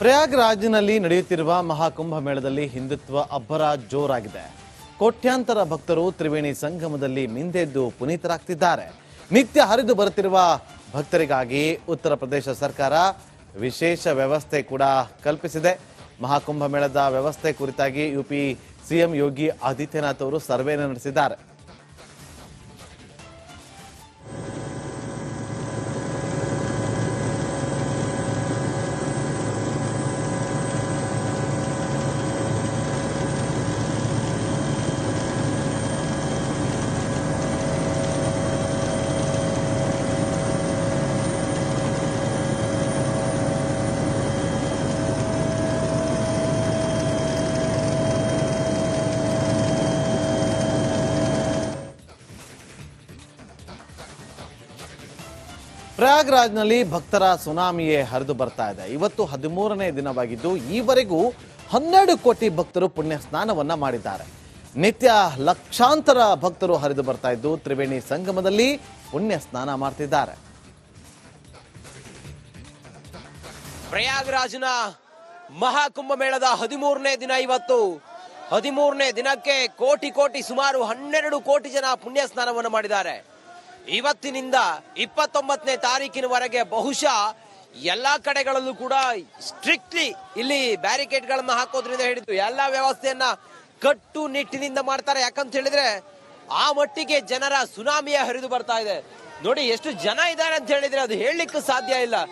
ಪ್ರಯಾಗ್ರಾಜ್ನಲ್ಲಿ ನಡೆಯುತ್ತಿರುವ ಮಹಾಕುಂಭ ಮೇಳದಲ್ಲಿ ಹಿಂದುತ್ವ ಅಬ್ಬರ ಜೋರಾಗಿದೆ. ಕೋಟ್ಯಾಂತರ ಭಕ್ತರು ತ್ರಿವೇಣಿ ಸಂಗಮದಲ್ಲಿ ಮಿಂದೆದ್ದು ಪುನೀತರಾಗ್ತಿದ್ದಾರೆ. ನಿತ್ಯ ಹರಿದು ಬರುತ್ತಿರುವ ಭಕ್ತರಿಗಾಗಿ ಉತ್ತರ ಪ್ರದೇಶ ಸರ್ಕಾರ ವಿಶೇಷ ವ್ಯವಸ್ಥೆ ಕೂಡ ಕಲ್ಪಿಸಿದೆ. ಮಹಾಕುಂಭ ಮೇಳದ ವ್ಯವಸ್ಥೆ ಕುರಿತಾಗಿ ಯುಪಿ ಸಿಎಂ ಯೋಗಿ ಆದಿತ್ಯನಾಥ್ ಅವರು ಸರ್ವೆ ನಡೆಸಿದ್ದಾರೆ. ಪ್ರಯಾಗ್ರಾಜ್ನಲ್ಲಿ ಭಕ್ತರ ಸುನಾಮಿಯೇ ಹರಿದು ಬರ್ತಾ ಇದೆ. ಇವತ್ತು ಹದಿಮೂರನೇ ದಿನವಾಗಿದ್ದು, ಈವರೆಗೂ ಹನ್ನೆರಡು ಕೋಟಿ ಭಕ್ತರು ಪುಣ್ಯ ಸ್ನಾನವನ್ನ ಮಾಡಿದ್ದಾರೆ. ನಿತ್ಯ ಲಕ್ಷಾಂತರ ಭಕ್ತರು ಹರಿದು ಬರ್ತಾ ಇದ್ದು, ತ್ರಿವೇಣಿ ಸಂಗಮದಲ್ಲಿ ಪುಣ್ಯ ಸ್ನಾನ ಮಾಡ್ತಿದ್ದಾರೆ. ಪ್ರಯಾಗ್ರಾಜ್ನ ಮಹಾಕುಂಭ ಮೇಳದ ಹದಿಮೂರನೇ ದಿನ ಇವತ್ತು. ಹದಿಮೂರನೇ ದಿನಕ್ಕೆ ಕೋಟಿ ಕೋಟಿ ಸುಮಾರು ಹನ್ನೆರಡು ಕೋಟಿ ಜನ ಪುಣ್ಯ ಸ್ನಾನವನ್ನು ಮಾಡಿದ್ದಾರೆ. ಇವತ್ತಿನಿಂದ ಇಪ್ಪತ್ತೊಂಬತ್ತನೇ ತಾರೀಕಿನವರೆಗೆ ಬಹುಶಃ ಎಲ್ಲಾ ಕಡೆಗಳಲ್ಲೂ ಕೂಡ ಸ್ಟ್ರಿಕ್ಟ್ಲಿ ಇಲ್ಲಿ ಬ್ಯಾರಿಕೇಡ್ ಗಳನ್ನ ಹಾಕೋದ್ರಿಂದ ಹಿಡಿದು ಎಲ್ಲಾ ವ್ಯವಸ್ಥೆಯನ್ನ ಕಟ್ಟು ನಿಟ್ಟಿನಿಂದ ಮಾಡ್ತಾರೆ. ಯಾಕಂತ ಹೇಳಿದ್ರೆ ಆ ಮಟ್ಟಿಗೆ ಜನರ ಸುನಾಮಿಯ ಹರಿದು ಬರ್ತಾ ಇದೆ. ನೋಡಿ, ಎಷ್ಟು ಜನ ಇದ್ದಾರೆ ಅಂತ ಹೇಳಿದ್ರೆ ಅದು ಹೇಳಲಿಕ್ಕೆ ಸಾಧ್ಯ ಇಲ್ಲ.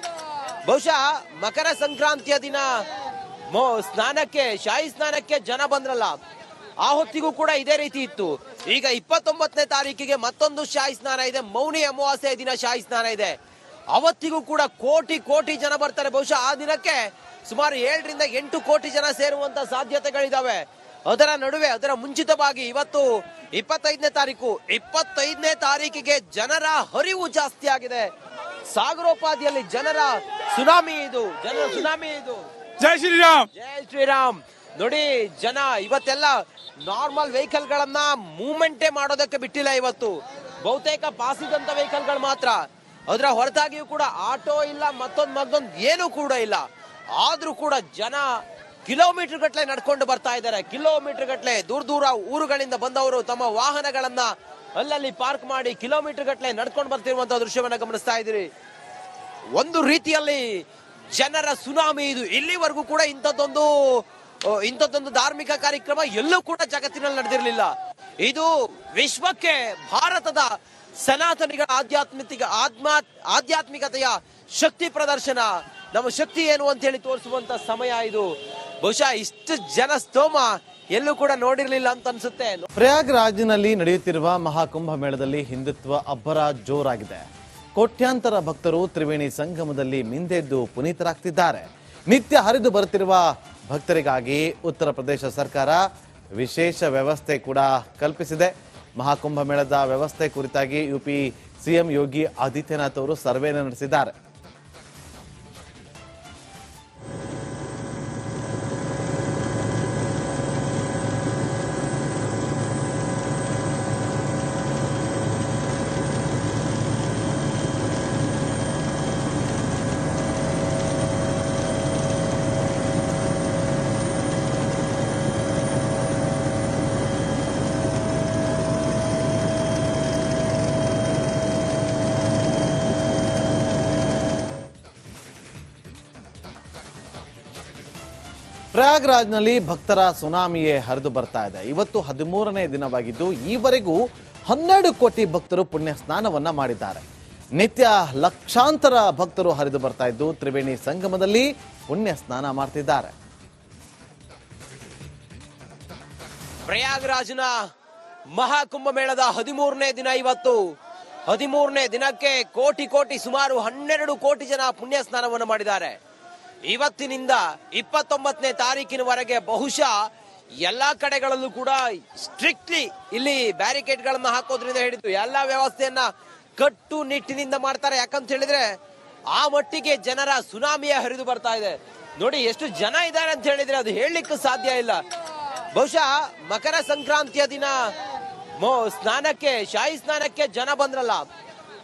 ಬಹುಶಃ ಮಕರ ಸಂಕ್ರಾಂತಿಯ ದಿನ ಸ್ನಾನಕ್ಕೆ, ಶಾಹಿ ಸ್ನಾನಕ್ಕೆ ಜನ ಬಂದ್ರಲ್ಲ. ಆ ಹೊತ್ತಿಗೂ ಕೂಡ ಇದೇ ರೀತಿ ಇತ್ತು. ಈಗ ಇಪ್ಪತ್ತೊಂಬತ್ತನೇ ತಾರೀಕಿಗೆ ಮತ್ತೊಂದು ಶಾಹಿ ಸ್ನಾನ ಇದೆ. ಮೌನಿ ಅಮಾವಾಸ್ಯೆ ದಿನ ಶಾಹಿ ಸ್ನಾನ ಇದೆ. ಅವತ್ತಿಗೂ ಕೂಡ ಕೋಟಿ ಕೋಟಿ ಜನ ಬರ್ತಾರೆ. ಬಹುಶಃ ಆ ದಿನಕ್ಕೆ ಸುಮಾರು ಏಳರಿಂದ ಎಂಟು ಕೋಟಿ ಜನ ಸೇರುವಂತ ಸಾಧ್ಯತೆಗಳಿದಾವೆ. ಅದರ ನಡುವೆ ಅದರ ಮುಂಚಿತವಾಗಿ ಇವತ್ತು ಇಪ್ಪತ್ತೈದನೇ ತಾರೀಕು. ಇಪ್ಪತ್ತೈದನೇ ತಾರೀಕಿಗೆ ಜನರ ಹರಿವು ಜಾಸ್ತಿ ಆಗಿದೆ. ಸಾಗರೋಪಾದಿಯಲ್ಲಿ ಜನರ ಸುನಾಮಿ ಇದು. ಜನರ ಸುನಾಮಿ ಇದು. ಜೈ ಶ್ರೀರಾಮ್. ಜೈ ಶ್ರೀರಾಮ್. ನೋಡಿ ಜನ ಇವತ್ತೆಲ್ಲ ನಾರ್ಮಲ್ ವೆಹಿಕಲ್ ಗಳನ್ನ ಮೂವ್ಮೆಂಟೇ ಮಾಡೋದಕ್ಕೆ ಬಿಟ್ಟಿಲ್ಲ ಇವತ್ತು. ಬಹುತೇಕ ಪಾಸಿದಂತ ವೆಹಿಕಲ್ಗಳು ಮಾತ್ರ. ಅದರ ಹೊರತಾಗಿಯೂ ಕೂಡ ಆಟೋ ಇಲ್ಲ, ಮತ್ತೊಂದು ಮತ್ತೊಂದು ಏನೂ ಕೂಡ ಇಲ್ಲ. ಆದ್ರೂ ಕೂಡ ಜನ ಕಿಲೋಮೀಟರ್ ಗಟ್ಟಲೆ ನಡ್ಕೊಂಡು ಬರ್ತಾ ಇದ್ದಾರೆ. ಕಿಲೋಮೀಟರ್ ಗಟ್ಟಲೆ ದೂರ ದೂರ ಊರುಗಳಿಂದ ಬಂದವರು ತಮ್ಮ ವಾಹನಗಳನ್ನ ಅಲ್ಲಲ್ಲಿ ಪಾರ್ಕ್ ಮಾಡಿ ಕಿಲೋಮೀಟರ್ ಗಟ್ಟಲೆ ನಡ್ಕೊಂಡು ಬರ್ತಿರುವಂತಹ ದೃಶ್ಯವನ್ನ ಗಮನಿಸ್ತಾ ಇದ್ದೀರಿ. ಒಂದು ರೀತಿಯಲ್ಲಿ ಜನರ ಸುನಾಮಿ ಇದು. ಇಲ್ಲಿವರೆಗೂ ಕೂಡ ಇಂಥದ್ದೊಂದು ಇಂಥದ್ದೊಂದು ಧಾರ್ಮಿಕ ಕಾರ್ಯಕ್ರಮ ಎಲ್ಲೂ ಕೂಡ ಜಗತ್ತಿನಲ್ಲಿ ನಡೆದಿರಲಿಲ್ಲ. ಇದು ವಿಶ್ವಕ್ಕೆ ಭಾರತದ ಸನಾತನಿಗಳ ಆಧ್ಯಾತ್ಮಿಕ ಆತ್ಮ, ಆಧ್ಯಾತ್ಮಿಕತೆಯ ಶಕ್ತಿ ಪ್ರದರ್ಶನ. ನಮ್ಮ ಶಕ್ತಿ ಏನು ಅಂತ ಹೇಳಿ ತೋರಿಸುವಂತ ಸಮಯ ಇದು. ಬಹುಶಃ ಇಷ್ಟು ಜನ ಸ್ತೋಮ ಎಲ್ಲೂ ಕೂಡ ನೋಡಿರಲಿಲ್ಲ ಅಂತ ಅನ್ಸುತ್ತೆ. ಪ್ರಯಾಗ್ರಾಜ್ನಲ್ಲಿ ನಡೆಯುತ್ತಿರುವ ಮಹಾಕುಂಭ ಮೇಳದಲ್ಲಿ ಹಿಂದುತ್ವ ಅಬ್ಬರ ಜೋರಾಗಿದೆ. ಕೋಟ್ಯಾಂತರ ಭಕ್ತರು ತ್ರಿವೇಣಿ ಸಂಗಮದಲ್ಲಿ ಮಿಂದೆದ್ದು ಪುನೀತರಾಗ್ತಿದ್ದಾರೆ. ನಿತ್ಯ ಹರಿದು ಬರುತ್ತಿರುವ ಭಕ್ತರಿಗಾಗಿ ಉತ್ತರ ಪ್ರದೇಶ ಸರ್ಕಾರ ವಿಶೇಷ ವ್ಯವಸ್ಥೆ ಕೂಡ ಕಲ್ಪಿಸಿದೆ. ಮಹಾಕುಂಭ ಮೇಳದ ವ್ಯವಸ್ಥೆ ಕುರಿತಾಗಿ ಯುಪಿ ಸಿಎಂ ಯೋಗಿ ಆದಿತ್ಯನಾಥ್ ಅವರು ಸರ್ವೆ ನಡೆಸಿದ್ದಾರೆ. ಪ್ರಯಾಗ್ರಾಜ್ನಲ್ಲಿ ಭಕ್ತರ ಸುನಾಮಿಯೇ ಹರಿದು ಬರ್ತಾ ಇದೆ. ಇವತ್ತು ಹದಿಮೂರನೇ ದಿನವಾಗಿದ್ದು, ಈವರೆಗೂ ಹನ್ನೆರಡು ಕೋಟಿ ಭಕ್ತರು ಪುಣ್ಯ ಸ್ನಾನವನ್ನ ಮಾಡಿದ್ದಾರೆ. ನಿತ್ಯ ಲಕ್ಷಾಂತರ ಭಕ್ತರು ಹರಿದು ಬರ್ತಾ ಇದ್ದು, ತ್ರಿವೇಣಿ ಸಂಗಮದಲ್ಲಿ ಪುಣ್ಯ ಸ್ನಾನ ಮಾಡ್ತಿದ್ದಾರೆ. ಪ್ರಯಾಗ್ರಾಜ್ನ ಮಹಾಕುಂಭ ಮೇಳದ ಹದಿಮೂರನೇ ದಿನ ಇವತ್ತು. ಹದಿಮೂರನೇ ದಿನಕ್ಕೆ ಕೋಟಿ ಕೋಟಿ ಸುಮಾರು ಹನ್ನೆರಡು ಕೋಟಿ ಜನ ಪುಣ್ಯ ಸ್ನಾನವನ್ನು ಮಾಡಿದ್ದಾರೆ. ಇವತ್ತಿನಿಂದ ಇಪ್ಪತ್ತೊಂಬತ್ತನೇ ತಾರೀಕಿನವರೆಗೆ ಬಹುಶಃ ಎಲ್ಲಾ ಕಡೆಗಳಲ್ಲೂ ಕೂಡ ಸ್ಟ್ರಿಕ್ಟ್ಲಿ ಇಲ್ಲಿ ಬ್ಯಾರಿಕೇಡ್ ಗಳನ್ನ ಹಾಕೋದ್ರಿಂದ ಹಿಡಿದು ಎಲ್ಲಾ ವ್ಯವಸ್ಥೆಯನ್ನ ಕಟ್ಟು ನಿಟ್ಟಿನಿಂದ ಮಾಡ್ತಾರೆ. ಯಾಕಂತ ಹೇಳಿದ್ರೆ ಆ ಮಟ್ಟಿಗೆ ಜನರ ಸುನಾಮಿಯ ಹರಿದು ಬರ್ತಾ ಇದೆ. ನೋಡಿ, ಎಷ್ಟು ಜನ ಇದ್ದಾರೆ ಅಂತ ಹೇಳಿದ್ರೆ ಅದು ಹೇಳಲಿಕ್ಕೆ ಸಾಧ್ಯ ಇಲ್ಲ. ಬಹುಶಃ ಮಕರ ಸಂಕ್ರಾಂತಿಯ ದಿನ ಸ್ನಾನಕ್ಕೆ, ಶಾಹಿ ಸ್ನಾನಕ್ಕೆ ಜನ ಬಂದ್ರಲ್ಲ.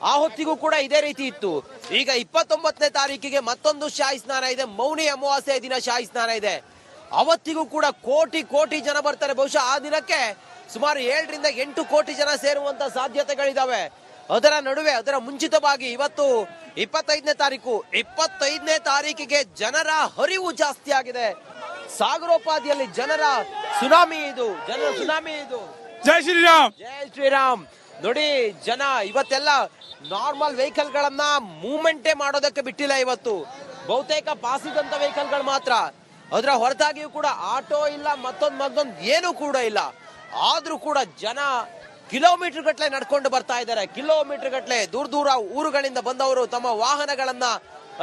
ಆ ಹೊತ್ತಿಗೂ ಕೂಡ ಇದೇ ರೀತಿ ಇತ್ತು. ಈಗ ಇಪ್ಪತ್ತೊಂಬತ್ತನೇ ತಾರೀಕಿಗೆ ಮತ್ತೊಂದು ಶಾಹಿ ಸ್ನಾನ ಇದೆ. ಮೌನಿ ಅಮಾವಾಸ್ಯೆ ದಿನ ಶಾಹಿ ಸ್ನಾನ ಇದೆ. ಅವತ್ತಿಗೂ ಕೂಡ ಕೋಟಿ ಕೋಟಿ ಜನ ಬರ್ತಾರೆ. ಬಹುಶಃ ಆ ದಿನಕ್ಕೆ ಸುಮಾರು ಏಳರಿಂದ ಎಂಟು ಕೋಟಿ ಜನ ಸೇರುವಂತ ಸಾಧ್ಯತೆಗಳಿದಾವೆ. ಅದರ ನಡುವೆ ಅದರ ಮುಂಚಿತವಾಗಿ ಇವತ್ತು ಇಪ್ಪತ್ತೈದನೇ ತಾರೀಕು ಇಪ್ಪತ್ತೈದನೇ ತಾರೀಕಿಗೆ ಜನರ ಹರಿವು ಜಾಸ್ತಿ ಆಗಿದೆ. ಸಾಗರೋಪಾದಿಯಲ್ಲಿ ಜನರ ಸುನಾಮಿ ಇದು. ಜನರ ಸುನಾಮಿ ಇದು. ಜೈ ಶ್ರೀರಾಮ್. ಜೈ ಶ್ರೀರಾಮ್. ನೋಡಿ, ಜನ ಇವತ್ತೆಲ್ಲ ನಾರ್ಮಲ್ ವೆಹಿಕಲ್ ಗಳನ್ನ ಮೂವ್ಮೆಂಟೇ ಮಾಡೋದಕ್ಕೆ ಬಿಟ್ಟಿಲ್ಲ ಇವತ್ತು. ಬಹುತೇಕ ಪಾಸಿದಂತ ವೆಹಿಕಲ್ಗಳು ಮಾತ್ರ. ಅದರ ಹೊರತಾಗಿಯೂ ಕೂಡ ಆಟೋ ಇಲ್ಲ, ಮತ್ತೊಂದು ಮತ್ತೊಂದು ಏನು ಕೂಡ ಇಲ್ಲ. ಆದ್ರೂ ಕೂಡ ಜನ ಕಿಲೋಮೀಟರ್ ಗಟ್ಟಲೆ ನಡ್ಕೊಂಡು ಬರ್ತಾ ಇದ್ದಾರೆ. ಕಿಲೋಮೀಟರ್ ಗಟ್ಟಲೆ ದೂರ ದೂರ ಊರುಗಳಿಂದ ಬಂದವರು ತಮ್ಮ ವಾಹನಗಳನ್ನ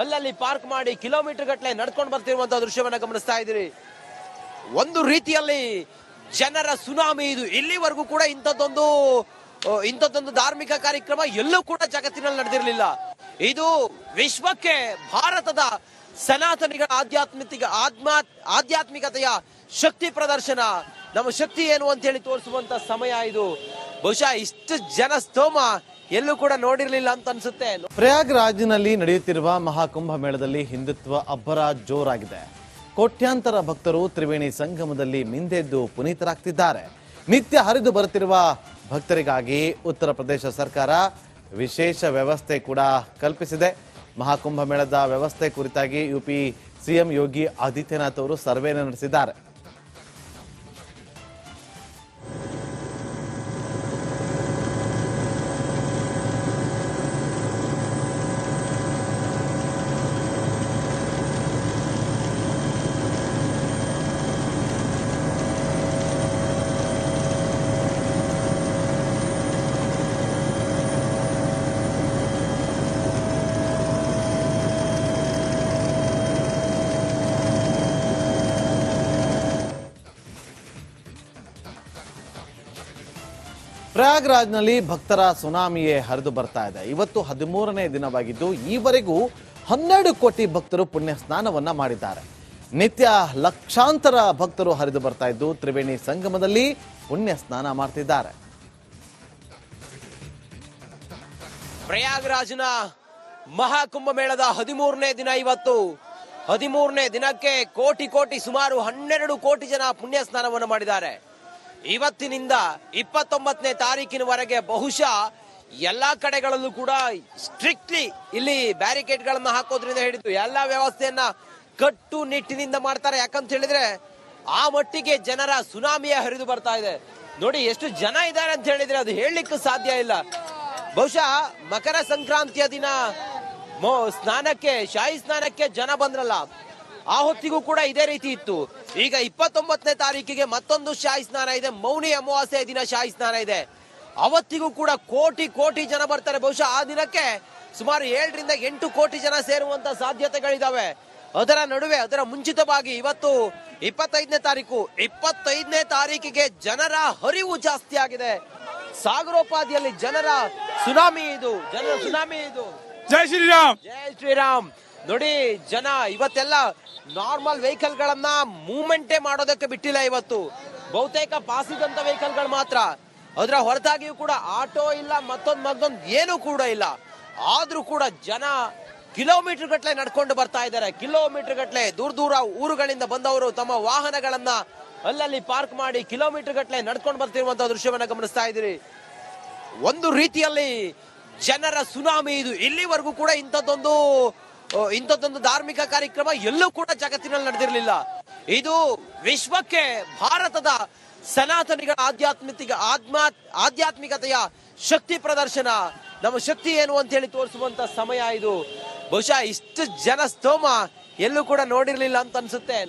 ಅಲ್ಲಲ್ಲಿ ಪಾರ್ಕ್ ಮಾಡಿ ಕಿಲೋಮೀಟರ್ ಗಟ್ಟಲೆ ನಡ್ಕೊಂಡು ಬರ್ತಿರುವಂತಹ ದೃಶ್ಯವನ್ನ ಗಮನಿಸ್ತಾ ಇದ್ದೀರಿ. ಒಂದು ರೀತಿಯಲ್ಲಿ ಜನರ ಸುನಾಮಿ ಇದು ಇಲ್ಲಿವರೆಗೂ ಕೂಡ ಇಂಥದ್ದೊಂದು ಇಂಥದ್ದೊಂದು ಧಾರ್ಮಿಕ ಕಾರ್ಯಕ್ರಮ ಎಲ್ಲೂ ಕೂಡ ಜಗತ್ತಿನಲ್ಲಿ ನಡೆದಿರಲಿಲ್ಲ. ಇದು ವಿಶ್ವಕ್ಕೆ ಭಾರತದ ಸನಾತನಿಗಳ ಆಧ್ಯಾತ್ಮಿಕ ಆತ್ಮ, ಆಧ್ಯಾತ್ಮಿಕತೆಯ ಶಕ್ತಿ ಪ್ರದರ್ಶನ. ನಮ್ಮ ಶಕ್ತಿ ಏನು ಅಂತ ಹೇಳಿ ತೋರಿಸುವಂತ ಸಮಯ ಇದು. ಬಹುಶಃ ಇಷ್ಟು ಜನ ಸ್ತೋಮ ಎಲ್ಲೂ ಕೂಡ ನೋಡಿರಲಿಲ್ಲ ಅಂತ ಅನ್ಸುತ್ತೆ. ಪ್ರಯಾಗ್ರಾಜ್ನಲ್ಲಿ ನಡೆಯುತ್ತಿರುವ ಮಹಾಕುಂಭ ಮೇಳದಲ್ಲಿ ಹಿಂದುತ್ವ ಅಬ್ಬರ ಜೋರಾಗಿದೆ. ಕೋಟ್ಯಾಂತರ ಭಕ್ತರು ತ್ರಿವೇಣಿ ಸಂಗಮದಲ್ಲಿ ಮಿಂದೆದ್ದು ಪುನೀತರಾಗ್ತಿದ್ದಾರೆ. ನಿತ್ಯ ಹರಿದು ಬರುತ್ತಿರುವ ಭಕ್ತರಿಗಾಗಿ ಉತ್ತರ ಪ್ರದೇಶ ಸರ್ಕಾರ ವಿಶೇಷ ವ್ಯವಸ್ಥೆ ಕೂಡ ಕಲ್ಪಿಸಿದೆ. ಮಹಾಕುಂಭ ಮೇಳದ ವ್ಯವಸ್ಥೆ ಕುರಿತಾಗಿ ಯುಪಿ ಸಿಎಂ ಯೋಗಿ ಆದಿತ್ಯನಾಥ್ ಅವರು ಸರ್ವೆ ನಡೆಸಿದ್ದಾರೆ. ಪ್ರಯಾಗ್ರಾಜ್ನಲ್ಲಿ ಭಕ್ತರ ಸುನಾಮಿಯೇ ಹರಿದು ಬರ್ತಾ ಇದೆ. ಇವತ್ತು ಹದಿಮೂರನೇ ದಿನವಾಗಿದ್ದು, ಈವರೆಗೂ ಹನ್ನೆರಡು ಕೋಟಿ ಭಕ್ತರು ಪುಣ್ಯ ಸ್ನಾನವನ್ನ ಮಾಡಿದ್ದಾರೆ. ನಿತ್ಯ ಲಕ್ಷಾಂತರ ಭಕ್ತರು ಹರಿದು ಬರ್ತಾ ಇದ್ದು, ತ್ರಿವೇಣಿ ಸಂಗಮದಲ್ಲಿ ಪುಣ್ಯ ಸ್ನಾನ ಮಾಡ್ತಿದ್ದಾರೆ. ಪ್ರಯಾಗ್ರಾಜ್ನ ಮಹಾಕುಂಭ ಮೇಳದ ಹದಿಮೂರನೇ ದಿನ ಇವತ್ತು. ಹದಿಮೂರನೇ ದಿನಕ್ಕೆ ಕೋಟಿ ಕೋಟಿ ಸುಮಾರು ಹನ್ನೆರಡು ಕೋಟಿ ಜನ ಪುಣ್ಯ ಸ್ನಾನವನ್ನು ಮಾಡಿದ್ದಾರೆ. ಇವತ್ತಿನಿಂದ ಇಪ್ಪತ್ತೊಂಬತ್ತನೇ ತಾರೀಕಿನವರೆಗೆ ಬಹುಶಃ ಎಲ್ಲಾ ಕಡೆಗಳಲ್ಲೂ ಕೂಡ ಸ್ಟ್ರಿಕ್ಟ್ಲಿ ಇಲ್ಲಿ ಬ್ಯಾರಿಕೇಡ್ ಗಳನ್ನ ಹಾಕೋದ್ರಿಂದ ಹಿಡಿದು ಎಲ್ಲಾ ವ್ಯವಸ್ಥೆಯನ್ನ ಕಟ್ಟು ನಿಟ್ಟಿನಿಂದ ಮಾಡ್ತಾರೆ. ಯಾಕಂತ ಹೇಳಿದ್ರೆ ಆ ಮಟ್ಟಿಗೆ ಜನರ ಸುನಾಮಿಯ ಹರಿದು ಬರ್ತಾ ಇದೆ. ನೋಡಿ, ಎಷ್ಟು ಜನ ಇದ್ದಾರೆ ಅಂತ ಹೇಳಿದ್ರೆ ಅದು ಹೇಳಲಿಕ್ಕೂ ಸಾಧ್ಯ ಇಲ್ಲ. ಬಹುಶಃ ಮಕರ ಸಂಕ್ರಾಂತಿಯ ದಿನ ಸ್ನಾನಕ್ಕೆ, ಶಾಹಿ ಸ್ನಾನಕ್ಕೆ ಜನ ಬಂದ್ರಲ್ಲ. ಆ ಹೊತ್ತಿಗೂ ಕೂಡ ಇದೇ ರೀತಿ ಇತ್ತು. ಈಗ ಇಪ್ಪತ್ತೊಂಬತ್ತನೇ ತಾರೀಕಿಗೆ ಮತ್ತೊಂದು ಶಾಹಿ ಸ್ನಾನ ಇದೆ. ಮೌನಿ ಅಮಾವಾಸ್ಯೆ ದಿನ ಶಾಹಿ ಸ್ನಾನ ಇದೆ. ಅವತ್ತಿಗೂ ಕೂಡ ಕೋಟಿ ಕೋಟಿ ಜನ ಬರ್ತಾರೆ. ಬಹುಶಃ ಆ ದಿನಕ್ಕೆ ಸುಮಾರು ಏಳರಿಂದ ಎಂಟು ಕೋಟಿ ಜನ ಸೇರುವಂತ ಸಾಧ್ಯತೆಗಳಿದಾವೆ. ಅದರ ನಡುವೆ ಅದರ ಮುಂಚಿತವಾಗಿ ಇವತ್ತು ಇಪ್ಪತ್ತೈದನೇ ತಾರೀಕು ಇಪ್ಪತ್ತೈದನೇ ತಾರೀಕಿಗೆ ಜನರ ಹರಿವು ಜಾಸ್ತಿ ಆಗಿದೆ. ಸಾಗರೋಪಾದಿಯಲ್ಲಿ ಜನರ ಸುನಾಮಿ ಇದು. ಜನರ ಸುನಾಮಿ ಇದು. ಜೈ ಶ್ರೀರಾಮ್. ಜೈ ಶ್ರೀರಾಮ್. ನೋಡಿ ಜನ ಇವತ್ತೆಲ್ಲ ನಾರ್ಮಲ್ ವೆಹಿಕಲ್ ಗಳನ್ನ ಮೂವ್ಮೆಂಟೇ ಮಾಡೋದಕ್ಕೆ ಬಿಟ್ಟಿಲ್ಲ ಇವತ್ತು. ಬಹುತೇಕ ಪಾಸಿದಂತ ವೆಹಿಕಲ್ಗಳು ಮಾತ್ರ. ಅದರ ಹೊರತಾಗಿಯೂ ಕೂಡ ಆಟೋ ಇಲ್ಲ, ಮತ್ತೊಂದು ಮತ್ತೊಂದು ಏನು ಕೂಡ ಇಲ್ಲ. ಆದ್ರೂ ಕೂಡ ಜನ ಕಿಲೋಮೀಟರ್ ಗಟ್ಟಲೆ ನಡ್ಕೊಂಡು ಬರ್ತಾ ಇದ್ದಾರೆ. ಕಿಲೋಮೀಟರ್ ಗಟ್ಟಲೆ ದೂರ ದೂರ ಊರುಗಳಿಂದ ಬಂದವರು ತಮ್ಮ ವಾಹನಗಳನ್ನ ಅಲ್ಲಲ್ಲಿ ಪಾರ್ಕ್ ಮಾಡಿ ಕಿಲೋಮೀಟರ್ ಗಟ್ಟಲೆ ನಡ್ಕೊಂಡು ಬರ್ತಿರುವಂತಹ ದೃಶ್ಯವನ್ನ ಗಮನಿಸ್ತಾ ಇದ್ದೀರಿ. ಒಂದು ರೀತಿಯಲ್ಲಿ ಜನರ ಸುನಾಮಿ ಇದು ಇಲ್ಲಿವರೆಗೂ ಕೂಡ ಇಂಥದ್ದೊಂದು ಇಂಥದ್ದೊಂದು ಧಾರ್ಮಿಕ ಕಾರ್ಯಕ್ರಮ ಎಲ್ಲೂ ಕೂಡ ಜಗತ್ತಿನಲ್ಲಿ ನಡೆದಿರಲಿಲ್ಲ. ಇದು ವಿಶ್ವಕ್ಕೆ ಭಾರತದ ಸನಾತನಿಗಳ ಆಧ್ಯಾತ್ಮಿಕ ಆತ್ಮ, ಆಧ್ಯಾತ್ಮಿಕತೆಯ ಶಕ್ತಿ ಪ್ರದರ್ಶನ. ನಮ್ಮ ಶಕ್ತಿ ಏನು ಅಂತ ಹೇಳಿ ತೋರಿಸುವಂತ ಸಮಯ ಇದು. ಬಹುಶಃ ಇಷ್ಟು ಜನ ಸ್ತೋಮ ಎಲ್ಲೂ ಕೂಡ ನೋಡಿರ್ಲಿಲ್ಲ ಅಂತ ಅನ್ಸುತ್ತೆ.